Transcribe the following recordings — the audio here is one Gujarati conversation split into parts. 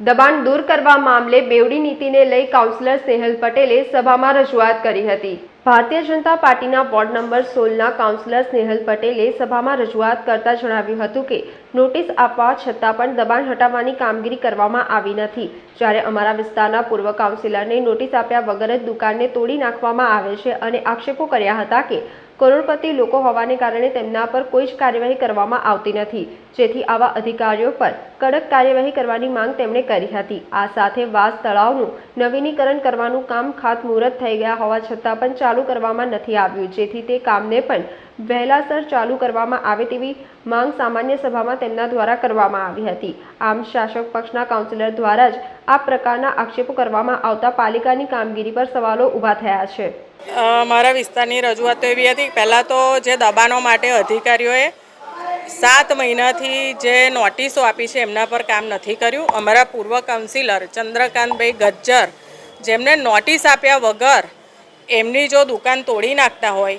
દબાણ દૂર કરવા મામલે બેવડી નીતિને લઈ કાઉન્સિલર સ્નેહલ પટેલે સભામાં રજૂઆત કરી હતી. ભારતીય જનતા પાર્ટીના વોર્ડ નંબર સોળના કાઉન્સિલર સ્નેહલ પટેલે સભામાં રજૂઆત કરતા જણાવ્યું હતું કે, નોટિસ આપવા છતાં પણ દબાણ હટાવવાની કામગીરી કરવામાં આવી નથી. જ્યારે અમારા વિસ્તારના પૂર્વ કાઉન્સિલરને નોટિસ આપ્યા વગર જ દુકાનને તોડી નાખવામાં આવે છે અને આક્ષેપો કર્યા હતા કે, કરોડપતિ લોકો હોવાને કારણે તેમના પર કોઈ જ કાર્યવાહી કરવામાં આવતી નથી. જેથી આવા અધિકારીઓ પર કડક કાર્યવાહી કરવાની માંગ તેમણે કરી હતી. આ સાથે વાસ તળાવનું નવીનીકરણ કરવાનું કામ ખાતમુહૂર્ત થઈ ગયા હોવા છતાં પણ ચાલુ કરવામાં નથી આવ્યું. જેથી તે કામને પણ વહેલાસર ચાલુ કરવામાં આવે તેવી માંગ સામાન્ય સભામાં તેમના દ્વારા કરવામાં આવી હતી. આમ, શાસક પક્ષના કાઉન્સિલર દ્વારા જ આ પ્રકારના આક્ષેપો કરવામાં આવતા પાલિકાની કામગીરી પર સવાલો ઊભા થયા છે. મારા વિસ્તારની રજૂઆત તો એવી હતી પહેલાં તો જે દબાણો માટે અધિકારીઓએ સાત મહિનાથી જે નોટિસો આપી છે એમના પર કામ નથી કર્યું. અમારા પૂર્વ કાઉન્સિલર ચંદ્રકાંતભાઈ ગજ્જર જેમને નોટિસ આપ્યા વગર એમની જો દુકાન તોડી નાખતા હોય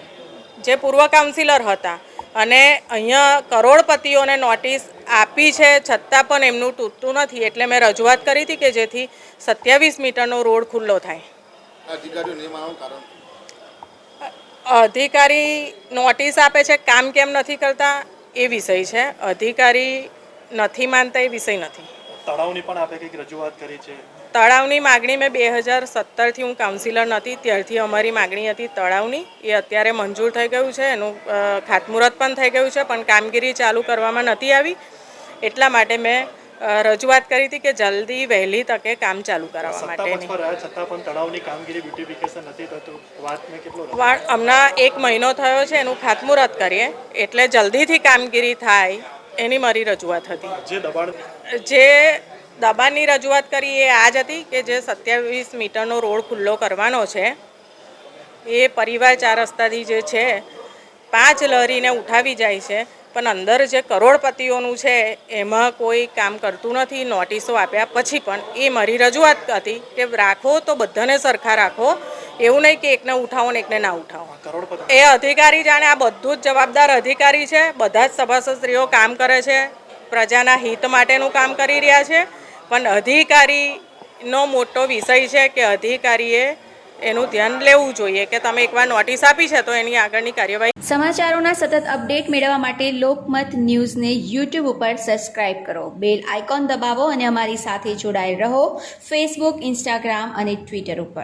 જે પૂર્વ કાઉન્સિલર હતા અને અહીંયા કરોડપતિઓને નોટિસ આપી છે છતાં પણ એમનું તૂટતું નથી. એટલે મેં રજૂઆત કરી હતી કે જેથી સત્યાવીસ મીટરનો રોડ ખુલ્લો થાય. અધિકારી નોટિસ આપે છે કામ કેમ નથી કરતા એ વિષય છે. અધિકારી નથી માનતા એ વિષય નથી. તળાવની પણ આપે કંઈક રજૂઆત કરી છે? તળાવની માગણી મેં બે હજાર સત્તરથી હું કાઉન્સિલર નથી ત્યારથી અમારી માગણી હતી તળાવની. એ અત્યારે મંજૂર થઈ ગયું છે એનું ખાતમુહૂર્ત પણ થઈ ગયું છે પણ કામગીરી ચાલુ કરવામાં નથી આવી. એટલા માટે મેં રજૂઆત કરી હતી કે જલ્દી વહેલી તકે કામ ચાલુ કરાવવા સત્તા માટેની. પક્ષ પર રહ્યા છતાં પણ તળાવની કામગીરી બ્યુટિફિકેશન નથી થતું. વાત મેં કેટલો રસ- વા- હમણાં એક મહિનો થયો છે એનું ખાતમુહૂર્ત કરીએ. એટલે જલ્દીથી કામગીરી થાય એની મારી રજૂઆત હતી. જે દબાણ જે દબાણની રજૂઆત કરી એ આ જ હતી કે જે સત્યાવીસ મીટરનો રોડ ખુલ્લો કરવાનો છે. એ પરિવાર ચાર રસ્તાથી જે છે પાંચ લહેરીને ઉઠાવી જાય છે પણ અંદર જે કરોડપતિઓનું છે એમાં કોઈ કામ કરતું નથી નોટિસો આપ્યા પછી પણ એ મારી રજૂઆત હતી કે રાખો તો બધાને સરખા રાખો એવું નહીં કે એકને ઉઠાવો ને એકને ના ઉઠાવો. એ અધિકારી જાણે આ બધું જ જવાબદાર અધિકારી છે બધા જ સભાસદશ્રીઓ કામ કરે છે પ્રજાના હિત માટેનું કામ કરી રહ્યા છે પણ અધિકારીનો મોટો વિષય છે કે અધિકારીએ એનું ધ્યાન લેવું જોઈએ કે તમે એકવાર નોટિસ આપી છે તો એની આગળની કાર્યવાહી સમાચારોના સતત અપડેટ મેળવવા માટે લોકમત ન્યૂઝને યુટ્યુબ ઉપર સબસ્ક્રાઇબ કરો. બેલ આઇકોન દબાવો અને અમારી સાથે જોડાયેલ રહો ફેસબુક ઇન્સ્ટાગ્રામ અને ટ્વિટર ઉપર.